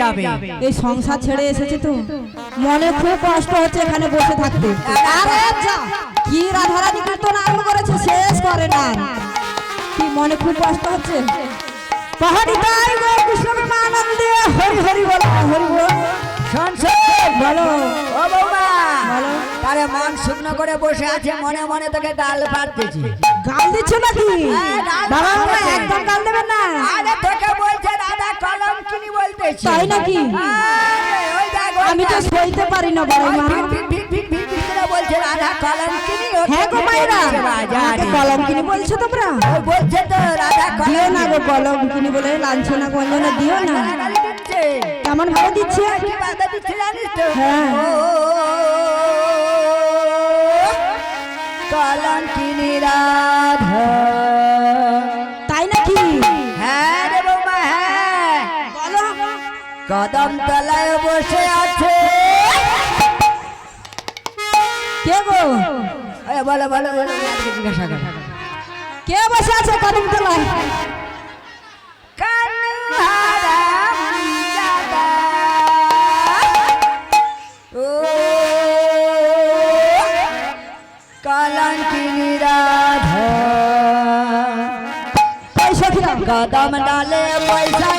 যাবে। এই সংসার ছেড়ে এসেছে তো। মনে খুব কষ্ট হচ্ছে এখানে বসে থাকতে। আরে কি রাধারা কীর্তন আরম্ভ করেছে শেষ করে না। কি মনে খুব কষ্ট হচ্ছে? পাহাড়ি তাই গো কৃষ্ণ আনন্দে হরি হরি বলো হরি বলো। বলো। ও বৌমা। বলো। তারে মন শুকনো করে বসে আছে মনে মনে তোকে গাল পাড়তেছি। গাল দিচ্ছ নাকি? হ্যাঁ, বাবা বাবা একদম গাল দেবেন না। আরে তোকে বলছে দাদা কলম কিনি বলতেছি। তাই নাকি? ওই দেখ, আমি তো। সইতে পারি না বড় মা। বলছে রাধা কলম কিনি হ্যাঁ গো মায়েরা। দিচ্ছে কলম কিনে বলছো তোমরা? বলছে তো রাধা দিও না গো কলম কিনে বলে লাঞ্ছনা গঞ্জনা দিও না। কেমন ভাবে দিচ্ছে? কি বাধা দিচ্ছে জানিস তো? হ্যাঁ। ও, কলম কিনি রাধা তাই নাকি? হ্যাঁ রে বৌমা হ্যাঁ। বলো। কদম তলায় বসে আছে। কে গো? বলো বলো বলো। জিজ্ঞাসা কে বসে আছে কদম তলায়? বাদাম ডালে পয়সা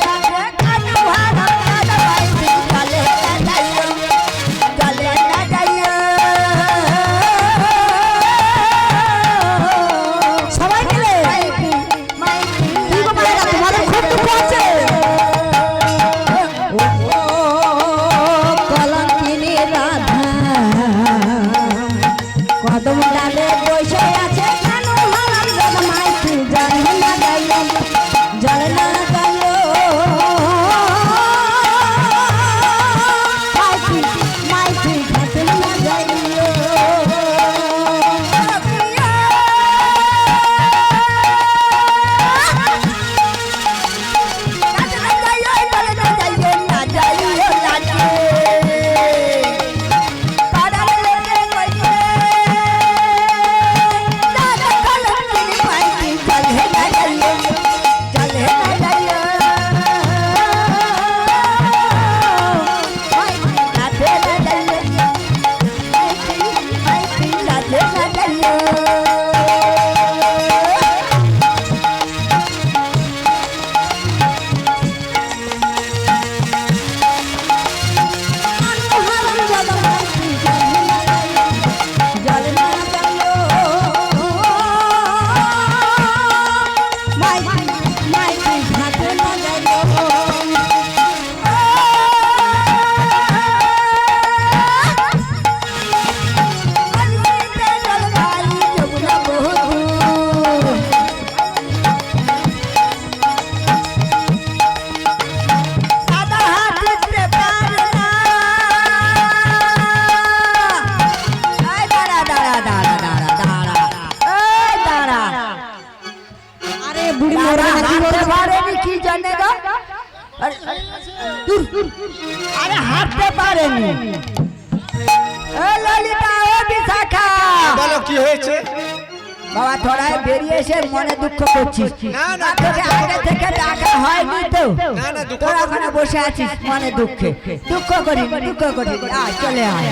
মনে দুঃখে দুঃখ করি দুঃখ করি আয় চলে আয়।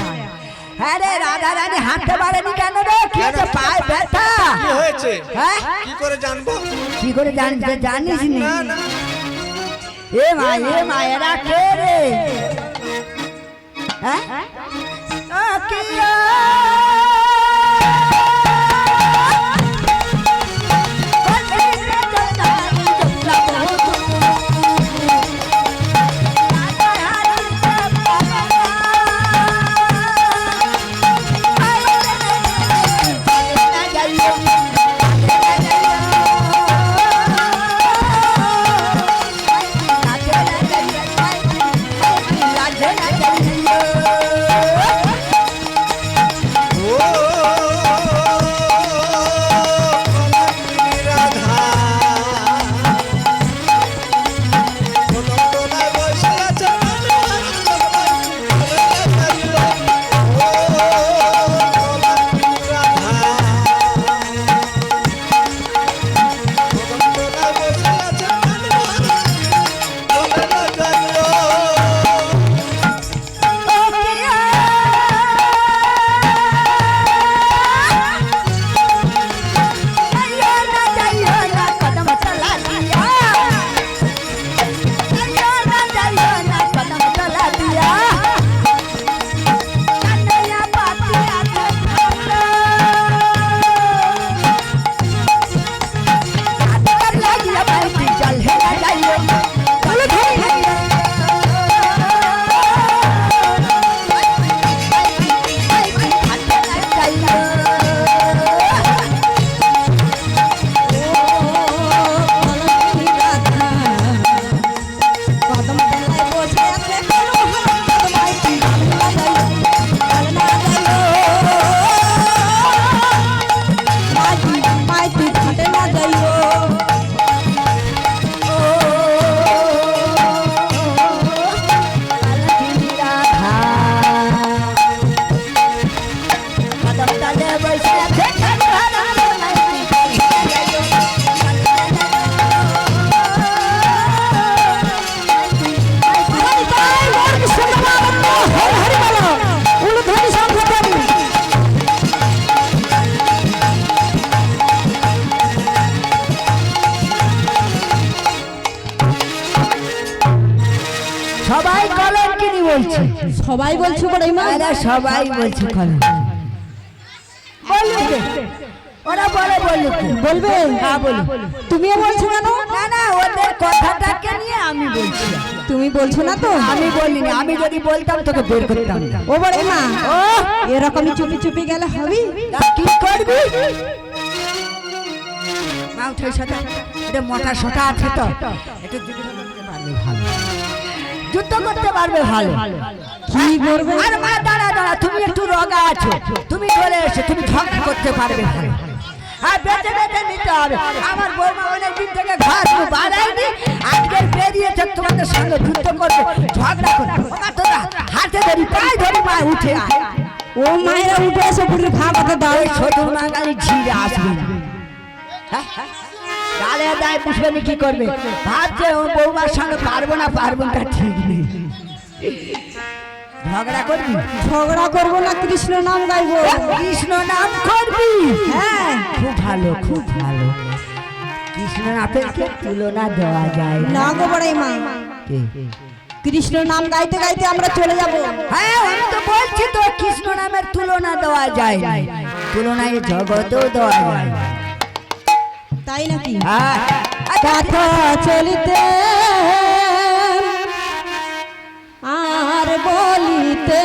আরে রাধা রানী হাঁটতে পারেনি কেন রে? কি হয়েছে? পায়ে ব্যথা? কি হয়েছে? হ্যাঁ? কি করে জানব? কি করে জানিস জানিস নি? এ মা এ মা এরা কে রে? হ্যাঁ? ও বলছে। সবাই বলছো বড় মা এরা সবাই বলছে বলুক ওরা বলে বলুক। বলবে? হ্যাঁ বলুক। তুমিও বলছো কেন? না না ওদের কথাটাকে নিয়ে আমি বলছি। তুমি বলছো না তো? আমি বলিনি আমি যদি বলতাম তোকে বের করতাম। ও বড় মা ও! এরকমই চুপি চুপি গেলে হবে? কি করবি? মা উঠে এসো এটা মোটা সোটা আছে তো। একটু পারবে ভালো। যুদ্ধ করতে পারবে ভালো। কি করবে? আর মা দাঁড়া দাঁড়া তুমি একটু রগা আছো। তুমি চলে এসো তুমি ঝগড়া করতে পারবে ভালো। আর বেঁচে বেঁচে নিতে হবে। আমার বৌমা অনেক দিন থেকে ঘর বাড়ায়নি। আজকে বেরিয়েছে তোমাদের সঙ্গে যুদ্ধ করবে ঝগড়া করবে। তোরা হাতে ধরি পায়ে ধরি মা উঠে আয়। ও মায়েরা উঠে এসে পুরো দাও। ওই ছোট বাঙালি ঝিরে আসবে না। হ্যাঁ? গালে দায় বুঝবে না কি করবে? ভাবছে ও বৌমার সঙ্গে পারব না পারব না ঠিক নেই। ঝগড়া করবি? ঝগড়া করব না কৃষ্ণ নাম গাইবো। কৃষ্ণ নাম করবি? হ্যাঁ। খুব ভালো খুব ভালো। কৃষ্ণ নামের তুলনা দেওয়া যায় না? গো বড়াই মা কৃষ্ণ নাম গাইতে গাইতে আমরা চলে যাব। হ্যাঁ আমি তো বলছি তো কৃষ্ণ নামের তুলনা দেওয়া যায় তুলনায় জগতেও দেওয়া যায়। তাই নাকি? হ্যাঁ আচ্ছা, কথা চলিতে আর বলিতে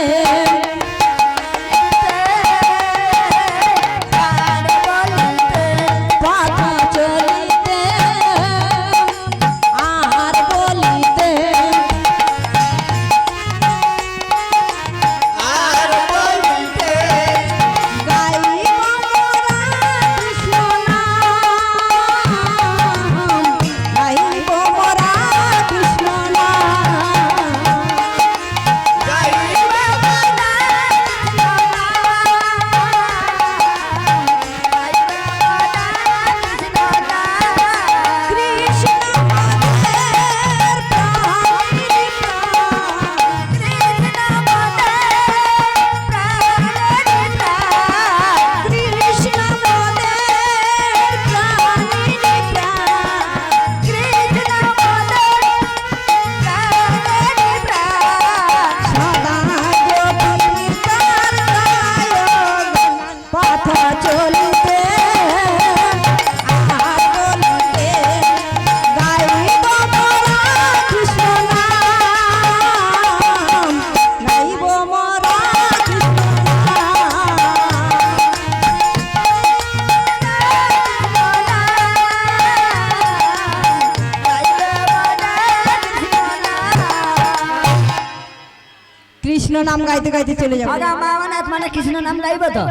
নাম গাইতে গাইতে চলে যাবে। মা মানে মানে কৃষ্ণ নাম গাইব তো?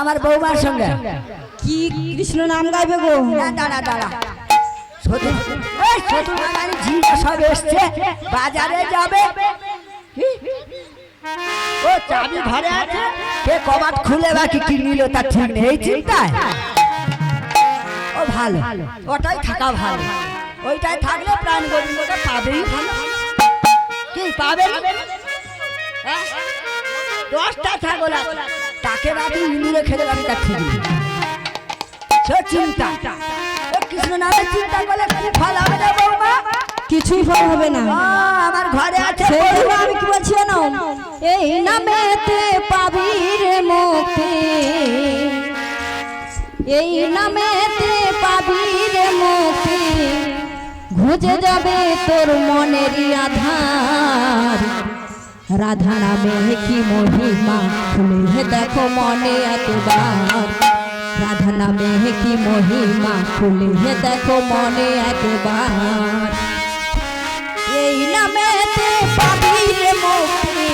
আমার বৌমার সঙ্গে। কি কৃষ্ণ নাম গাইবে গো? না, দাঁড়া দাঁড়া ঝিঙ্গা সব এসছে। বাজারে যাবে। ও চাবি ঘরে আছে। কে কবাট খুলে বা কি নিল তার ঠিক নেই। এই চিন্তায়? ও ভালো। ওটাই থাকা ভালো। ওইটাই থাকলে প্রাণ গোবিন্দটা পাবেই। ভালো কি পাবে? দশটা ছাগল আছে। তাকে রাতে ইঁদুরে খেলে আমি তার ঠিক সে চিন্তা। কৃষ্ণ নামে চিন্তা করলে ফল হবে না বৌমা কিছুই ফল হবে না। আমার ঘরে আছে আমি কি বলছি জানো? এই নামেতে পাবি রে মুক্তি এই নামেতে পাবি রে মুক্তি ঘুজে যাবে তোর মনের আধার। রাধা নামে কি মহিমা? খুলে দেখো মনে একবার রাধা নামে কি মহিমা? খুলে দেখো মনে একবার এই নামেতে পাবি রে মুক্তি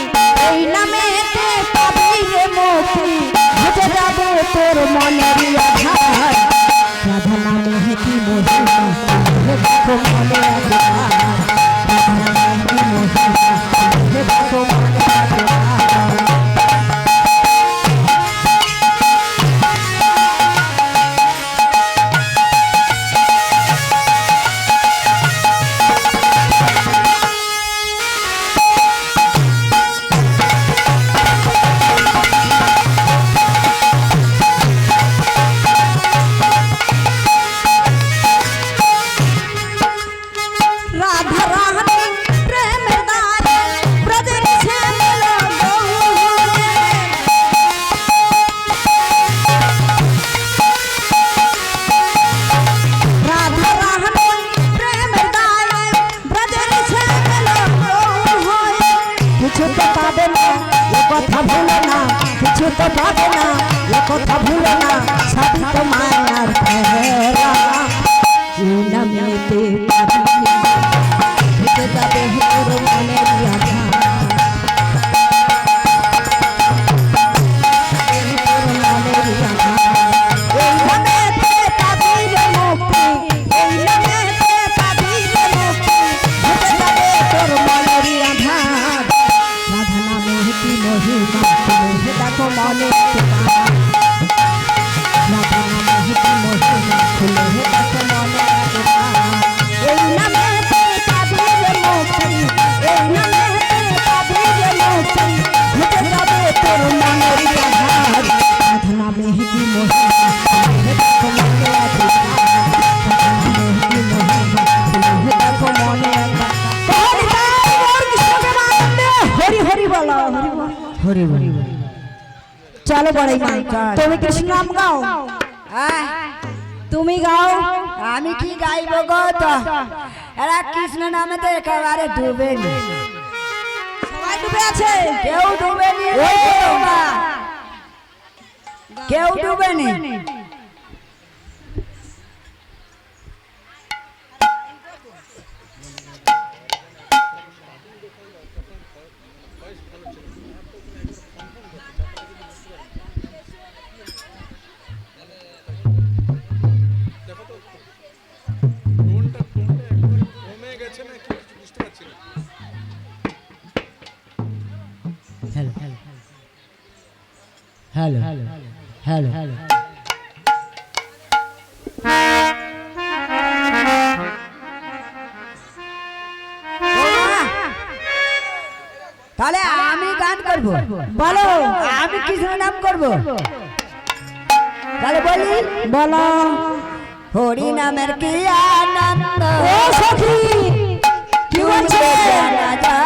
এই নামেতে পাবি রে মুক্তি বুঝে যাবে তোর মনের আধার। রাধা নামে কি মহিমা? হে দেখো মনে আধার রাধা নামে কি মহিমা? চলো বড়াই মা তুমি কৃষ্ণ নাম গাও। আয়, তুমি গাও। আমি কি গাইব গো তো? এরা কৃষ্ণ নামে তো একেবারে ডুবে নি। সবাই ডুবে আছে? কেউ ডুবে নি। কেউ ডুবে নি। হ্যালো হ্যালো হ্যালো তাহলে আমি গান করব। বলো আমি কৃষ্ণ নাম করব? তাহলে বলি বলো হরি নামের কি আনন্দ? ও সখী কি বলছে? জানা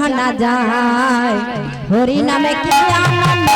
জাহানা যায়। হরি নামে কি আনন্দ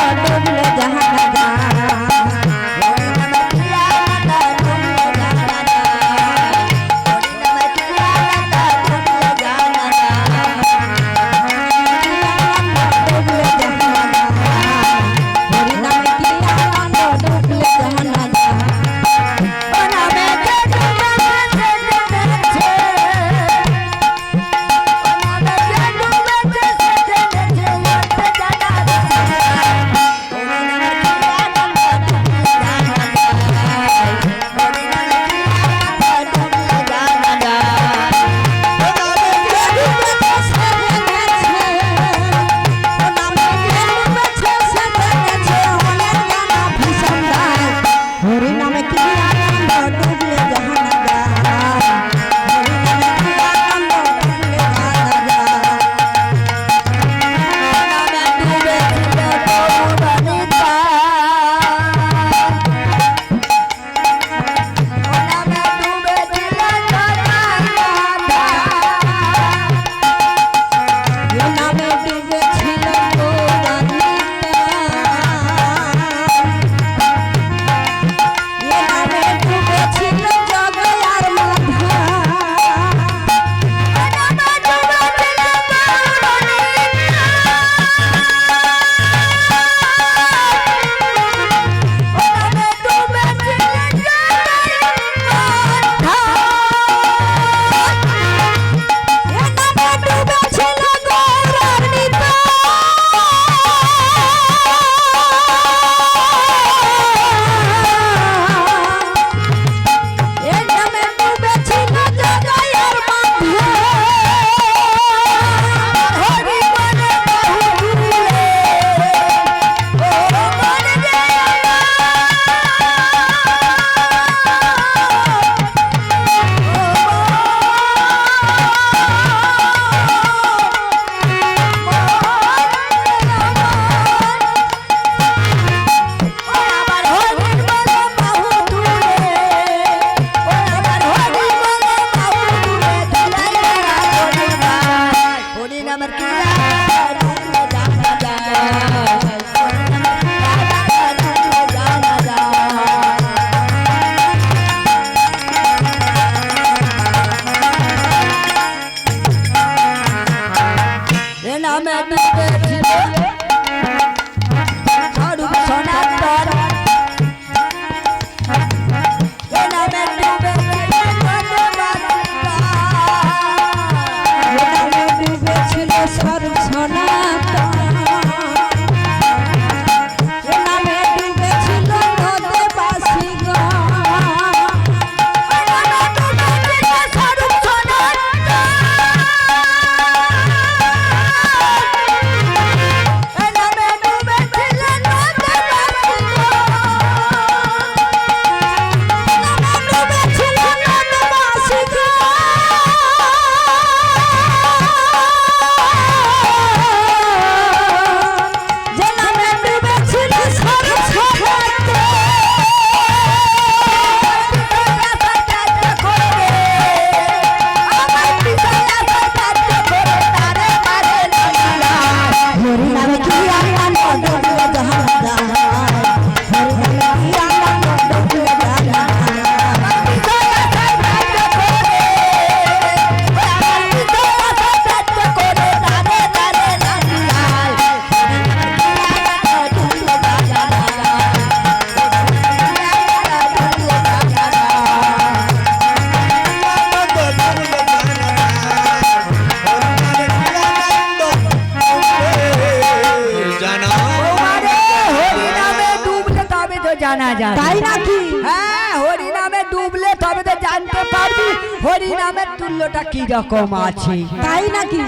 তাই নাকি? হ্যাঁ হরি নামে ডুবলে তবে তো জানতে পারবি হরি নামের তুল্যটা কি রকম আছে। তাই নাকি?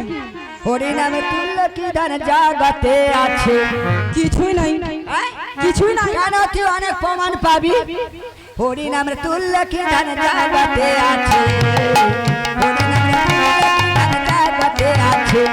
হরি নামে তুল্য কি ধন জগতে আছে? কিছুই নাই। হ্যাঁ? কিছুই নাই। কেন তুই অনেক প্রমাণ পাবি? হরি নামের তুল্য কি ধন জগতে আছে? হরি নামের তুল্য কি ধন আছে?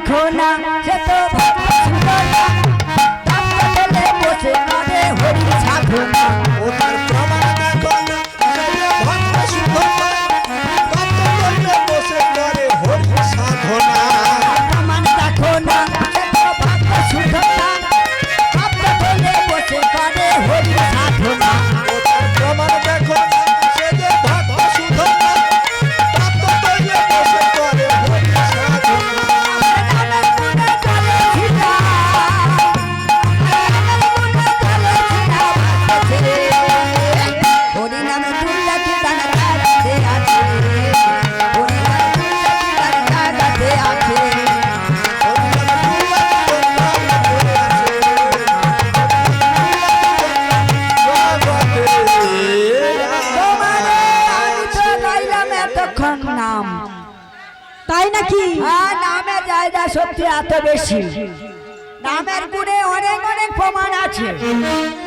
দেখো না। সে তো বসে না রে হরি সাধু না নাম। তাই নাকি? হ্যাঁ নামের জায়গা সত্যি এত বেশি। নামের গুণে অনেক অনেক প্রমাণ আছে।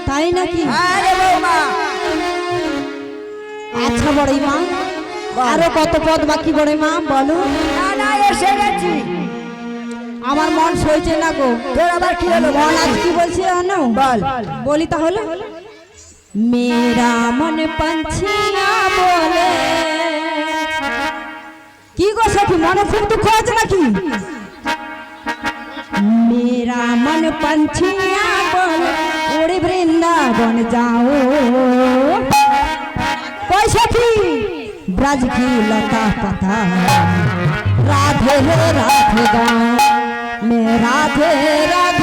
তাই নাকি? হ্যাঁ আচ্ছা বড়ই মা আরও কত পদ বাকি বড়ে মা বলো। এসে গেছি। আমার মন সইছে না গো। তোর আবার কি হলো? মন আজ কি বলছি বল। বলি তাহলে। মেরা মন পাঞ্ছিয়া বলে। কি গো সখী, মনে খুব তো খোঁজ নাকি? মেরা মন পঞ্ছিয়া বল, ওরে বৃন্দাবন যাও। কই সখী? ব্রজ কি লতা পাতা। রাধে রাধে গাও মে রাধে রাধে